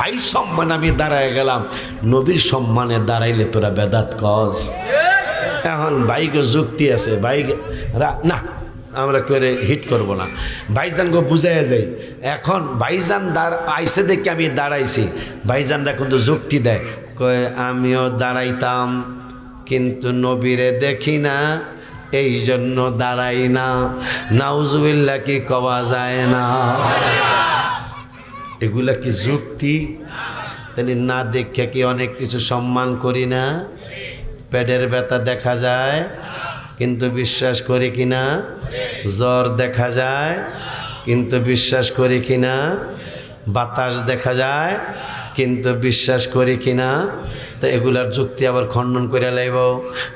ভাই সম্মান আমি দাঁড়ায় গেলাম। নবীর সম্মানে দাঁড়াইলে তোরা বেদাত কস। এখন বাইকে যুক্তি আছে বাইক না, আমরা করে হিট করব না। ভাইজানকে বুঝাই যাই, এখন ভাইজান দাঁড়, আইসে দেখে আমি দাঁড়াইছি। ভাইজানরা কিন্তু যুক্তি দেয়, কয়, আমিও দাঁড়াইতাম, কিন্তু নবীরে দেখি না এই জন্য দাঁড়াই না। নাউজুবিল্লা কি কওয়া যায় না। এগুলা কি যুক্তি? তাহলে না দেখে কি অনেক কিছু সম্মান করি না? পেটের ব্যথা দেখা যায়, কিন্তু বিশ্বাস করি কি না? জ্বর দেখা যায়, কিন্তু বিশ্বাস করি কি না? বাতাস দেখা যায় কিন্তু বিশ্বাস করি কিনা তো এগুলার যুক্তি আবার খণ্ডন করে লাইব।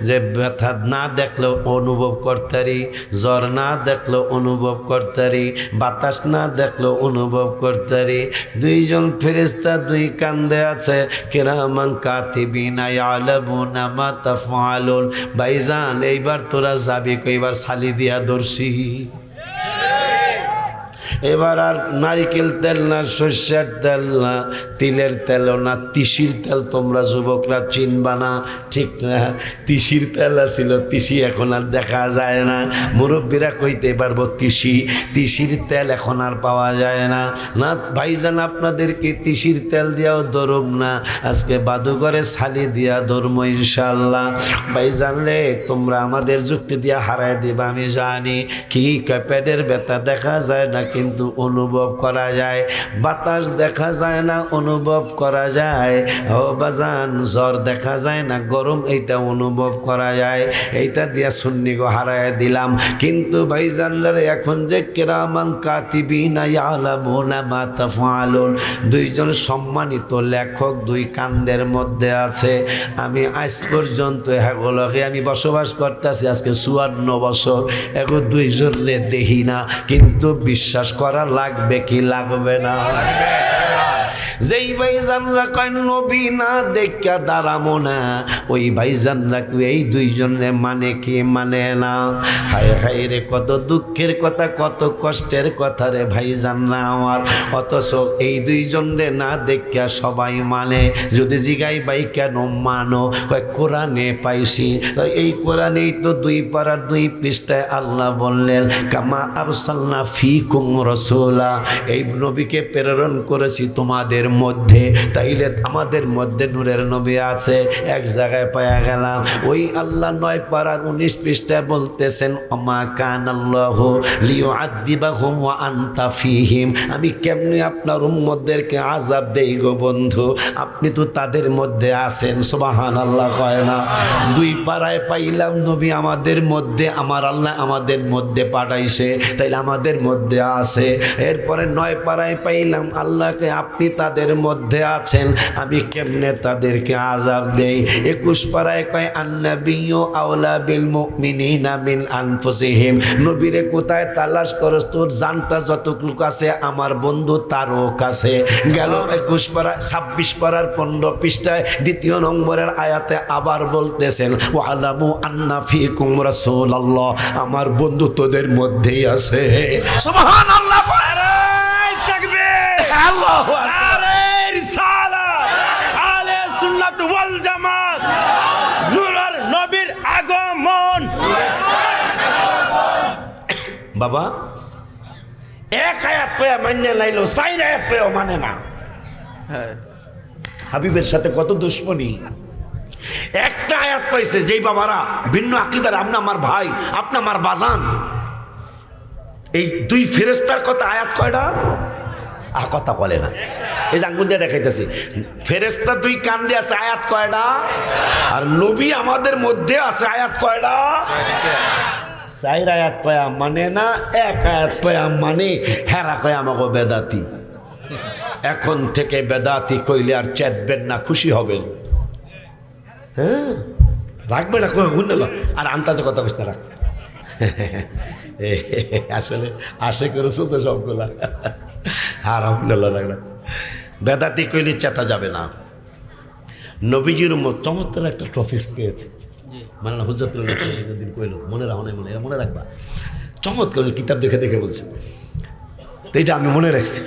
যে ব্যথা না দেখলেও অনুভব করতারি, জ্বর না দেখলেও অনুভব করতারি, বাতাস না দেখলেও অনুভব করতারি, দুইজন ফেরিস্তা দুই কান্দে আছে, কেরামান কাতিবিনা ইয়ালামুনা মা তাফআলুন। ভাইজান, এইবার তোরা যাবি কইবার সালি দিয়া দর্শি এবার আর নারিকেল তেল না, সর্ষের তেল না, তিলের তেলও না, তিসির তেল তোমরা যুবকরা চিনবা না, ঠিক না? তিসির তেল ছিল তিসি এখন আর দেখা যায় না। মুরব্বীরা কইতে পারব তিসি, তিসির তেল এখন আর পাওয়া যায় না। না, ভাইজান আপনাদেরকে তিসির তেল দিয়াও ধরুম না। আজকে বাদুঘরে ছালি দিয়া ধর্ম ইনশাল্লাহ ভাইজান রে, তোমরা আমাদের যুক্তি দিয়া হারায় দিবা, আমি জানি। কি পেটের ব্যথা দেখা যায় না কিন্তু অনুভব করা যায়। বাতাস দেখা যায় না, অনুভব করা যায়। ও বাজান, জ্বর দেখা যায় না, গরম এইটা অনুভব করা যায়। এইটা দিয়া সুন্নি গো হারায় দিলাম। কিন্তু ভাইজানলারে এখন যে কেরামান কাতিবি না কাতিবিনা ইয়ালামুনা মাতা ফালুন দুইজন সম্মানিত লেখক দুই কান্দের মধ্যে আছে। আমি আজ পর্যন্ত হ্যাগোলকে আমি বসবাস করতেছি, আজকে চুয়ান্ন বছর। এখন দুইজনে দেখি না, কিন্তু বিশ্বাস করা লাগবে কি লাগবে না? যেই ভাইজানরা কয়, নবী না দেখা দাঁড়াবো না। ওই ভাইজানরা এই দুইজনে মানে কি মানে না? হায় হায় রে, কত দুঃখের কথা, কত কষ্টের কথা রে ভাইজানরা আমার। অথচ এই দুইজনে না দেখা সবাই মানে। যদি জিগাই ভাই কেন মানো? কয়, কোরআনে পাইছি। এই কোরআনেই তো দুই পাড়ার দুই পৃষ্ঠায় আল্লাহ বললেন, কামা আরসাল্লা ফি কুম রসুলা। এই নবীকে প্রেরণ করেছি তোমাদের মধ্যে, তাইলে আমাদের মধ্যে নূরের নবী আছে। এক জায়গায় পাওয়া গেলাম। ওই আল্লাহ নয় পাড়ার উনিশ পৃষ্ঠায় বলতেছেন অমা কান আল্লাহ লিও আদিবা হুম আন্তা ফিহিম। আমি কেমনি আপনার উম্মদেরকে আজাব দেই গো বন্ধু? আপনি তো তাদের মধ্যে আছেন সোবাহান আল্লাহ কয় না। দুই পাড়ায় পাইলাম নবী আমাদের মধ্যে, আমার আল্লাহ আমাদের মধ্যে পাঠাইছে, তাইলে আমাদের মধ্যে আছে। এরপরে নয় পাড়ায় পাইলাম, আল্লাহকে আপনি তাদের মধ্যে আছেন, আমি কেমনে তাদেরকে আজাব দেই? একুশ পাড়ায় কয় আন্নাবিও আওলা বিল মুমিনিনা মিন আনফুসিহিম। নবীরে কোথায় তালাশ করস? তোর জানটা যতটুকু আছে, আমার বন্ধু তারও কাছে। গেল একুশ পাড়া, ছাব্বিশ পাড়ার পনেরো পৃষ্ঠায় দ্বিতীয় নম্বরের আয়াতে আবার বলতেছেন ও আলামু আন্না ফিকুম রাসূলুল্লাহ। আমার বন্ধু তোদের মধ্যেই আছে। সুবহানাল্লাহ আল্লাহু আকবার। আলে সুন্নাত ওয়াল জামাত নূরের নবীর আগমন। বাবা এক আয়াত পেয়ে মান্য লাইলো সাইড আয়াত পেয়েও মানে না। হাবিবের সাথে কত দুশ্মনী? একটা আয়াত পাইছে যেই বাবারা ভিন্ন আকিদার আপনি আমার ভাই আপনি আমার বাজান। এই দুই ফেরেস্তার কথা আয়াত কয়টা? আর কথা বলে না। এই যে আঙ্গুল দিয়ে দেখাইতেছি। ফেরেস্তা তুই কান দিয়ে আছে, আয়াত কয়টা? আর নবী আমাদের মধ্যে আছে, আয়াত কয়টা? চাইর আয়াত পয়া মানে না, এক আয়াত পয়া মানে হেরা কয় আমাকে বেদাতি। এখন থেকে বেদাতি কইলে আর চেতবেন না, খুশি হবেন। হ্যাঁ? রাখবে না, কই গুণ আর আন্তাজে কথা কইস না, রাখ। আসলে আশে করেছ তো সবগুলা। আর রাখলাম বেদাতি কইলে চেতা যাবে না। নবীজির মত চমৎকার একটা ট্রফিস পেয়েছে। মানে হুজরতুল্লাহদিন কইল মনে রাখো নাই মনে মনে রাখবা। চমৎকার কিতাব দেখে দেখে বলছে। এইটা আমি মনে রাখছি।